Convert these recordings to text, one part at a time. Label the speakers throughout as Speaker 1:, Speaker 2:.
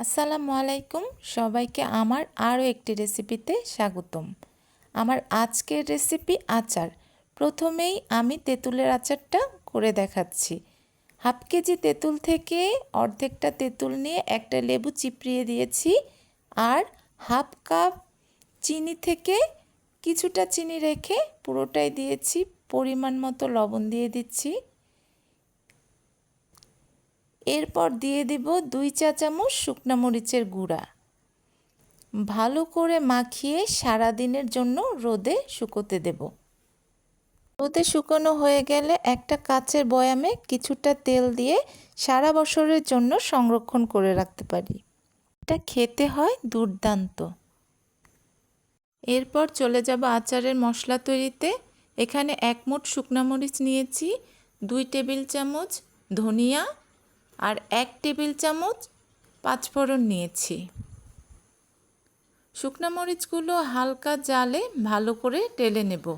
Speaker 1: আসসালামু আলাইকুম। সবাইকে আমার আরও একটি রেসিপিতে স্বাগতম। আমার আজকের রেসিপি আচার। প্রথমেই আমি তেঁতুলের আচারটা করে দেখাচ্ছি। হাফ কেজি তেঁতুল থেকে অর্ধেকটা তেঁতুল নিয়ে একটা লেবু চিপড়িয়ে দিয়েছি আর হাফ কাপ চিনি থেকে কিছুটা চিনি রেখে পুরোটাই দিয়েছি। পরিমাণ মতো লবণ দিয়ে দিচ্ছি। এরপর দিয়ে দিব দুই চা চামচ শুকনো মরিচের গুঁড়া। ভালো করে মাখিয়ে সারা দিনের জন্য রোদে শুকোতে দেব। রোদে শুকনো হয়ে গেলে একটা কাচের বয়ামে কিছুটা তেল দিয়ে সারা বছরের জন্য সংরক্ষণ করে রাখতে পারি। এটা খেতে হয় দুর্দান্ত। এরপর চলে যাব আচারের মশলা তৈরিতে। এখানে এক মুঠ শুকনো মরিচ নিয়েছি, দুই টেবিল চামচ ধনিয়া আর এক টেবিল চামচ পাঁচফোড়ন নিয়েছি। শুকনা মরিচগুলো হালকা জালে ভালো করে টেলে নেব।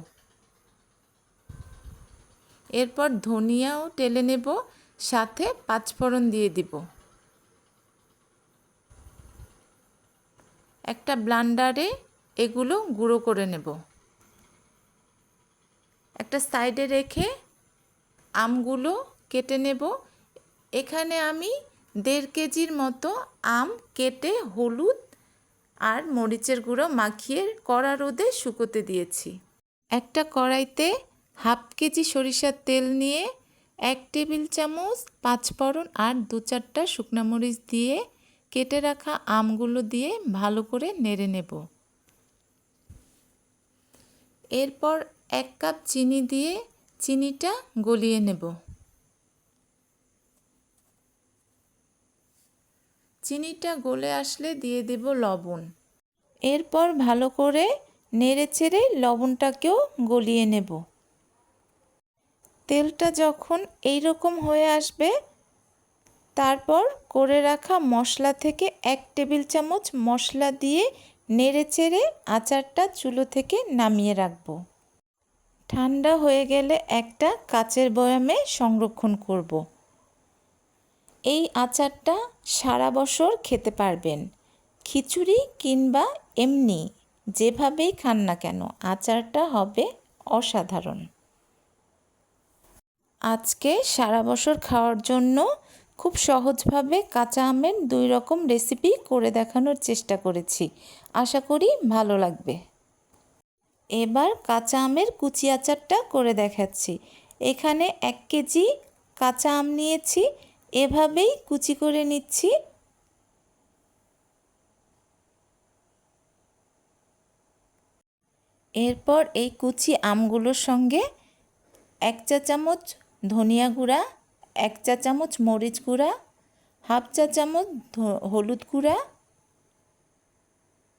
Speaker 1: এরপর ধনিয়াও টেলে নেব, সাথে পাঁচফোড়ন দিয়ে দিব। একটা ব্লান্ডারে এগুলো গুঁড়ো করে নেব। একটা সাইডে রেখে আমগুলো কেটে নেব এখানে আমি দেড় কেজির মতো আম কেটে, হলুদ আর মরিচের গুঁড়ো মাখিয়ে কড়া রোদে শুকোতে দিয়েছি। একটা কড়াইতে হাফ কেজি সরিষার তেল নিয়ে এক টেবিল চামচ পাঁচফোড়ন আর দু চারটা শুকনো মরিচ দিয়ে কেটে রাখা আমগুলো দিয়ে ভালো করে নেড়ে নেব। এরপর এক কাপ চিনি দিয়ে চিনিটা গলিয়ে নেব। চিনিটা গলে আসলে দিয়ে দেব লবণ। এরপর ভালো করে নেড়ে চেড়ে লবণটাকেও গলিয়ে নেব। তেলটা যখন এই রকম হয়ে আসবে, তারপর করে রাখা মশলা থেকে এক টেবিল চামচ মশলা দিয়ে নেড়ে চেড়ে আচারটা চুলো থেকে নামিয়ে রাখব। ঠান্ডা হয়ে গেলে একটা কাচের বয়ামে সংরক্ষণ করব। এই আচারটা সারা বছর খেতে পারবেন। খিচুড়ি কিংবা এমনি যেভাবেই খান না কেন, আচারটা হবে অসাধারণ। আজকে সারা বছর খাওয়ার জন্য খুব সহজভাবে কাঁচা আমের দুই রকম রেসিপি করে দেখানোর চেষ্টা করেছি। আশা করি ভালো লাগবে। এবার কাঁচা আমের কুচি আচারটা করে দেখাচ্ছি। এখানে এক কেজি কাঁচা আম নিয়েছি এভাবেই কুচি করে নিচ্ছি। এরপর এই কুচি আমগুলোর সঙ্গে এক চা চামচ ধনিয়া গুঁড়া, এক চা চামচ মরিচ গুঁড়া, হাফ চা চামচ হলুদ গুঁড়া,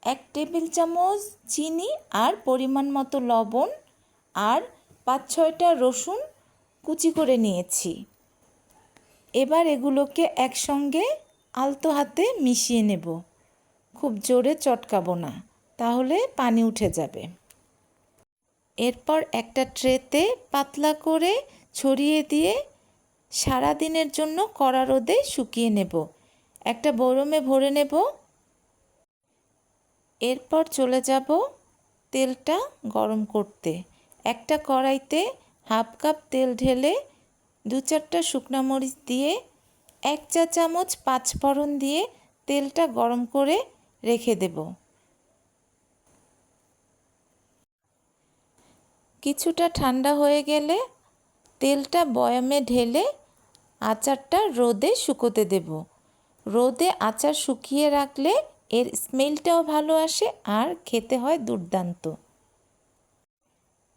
Speaker 1: এক টেবিল চামচ চিনি আর পরিমাণ মতো লবণ আর পাঁচ ছয়টা রসুন কুচি করে নিয়েছি। এবার এগুলোকে একসঙ্গে আলতো হাতে মিশিয়ে নেব। খুব জোরে চটকাবো না, তাহলে পানি উঠে যাবে। এরপর একটা ট্রেতে পাতলা করে ছড়িয়ে দিয়ে সারা দিনের জন্য কড়া রোদে শুকিয়ে নেব। একটা বরমে ভরে নেব। এরপর চলে যাব তেলটা গরম করতে। একটা কড়াইতে হাফ কাপ তেল ঢেলে দু চারটা শুকনো মরিচ দিয়ে, এক চা চামচ পাঁচফোড়ন দিয়ে তেলটা গরম করে রেখে দেব। কিছুটা ঠান্ডা হয়ে গেলে তেলটা বয়ামে ঢেলে আচারটা রোদে শুকোতে দেব। রোদে আচার শুকিয়ে রাখলে এর স্মেলটাও ভালো আসে আর খেতে হয় দুর্দান্ত।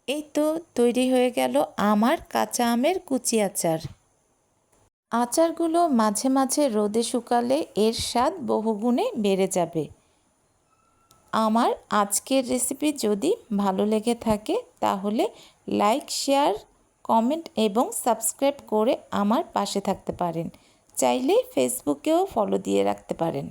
Speaker 1: এই তো তৈরি হয়ে গেল আমার কাঁচা আমের কুচি আচার। আচারগুলো মাঝে মাঝে রোদে শুকালে এর স্বাদ বহুগুণে বেড়ে যাবে। আমার আজকের রেসিপি যদি ভালো লেগে থাকে তাহলে লাইক, শেয়ার, কমেন্ট এবং সাবস্ক্রাইব করে আমার পাশে থাকতে পারেন। চাইলে ফেসবুকেও ফলো দিয়ে রাখতে পারেন।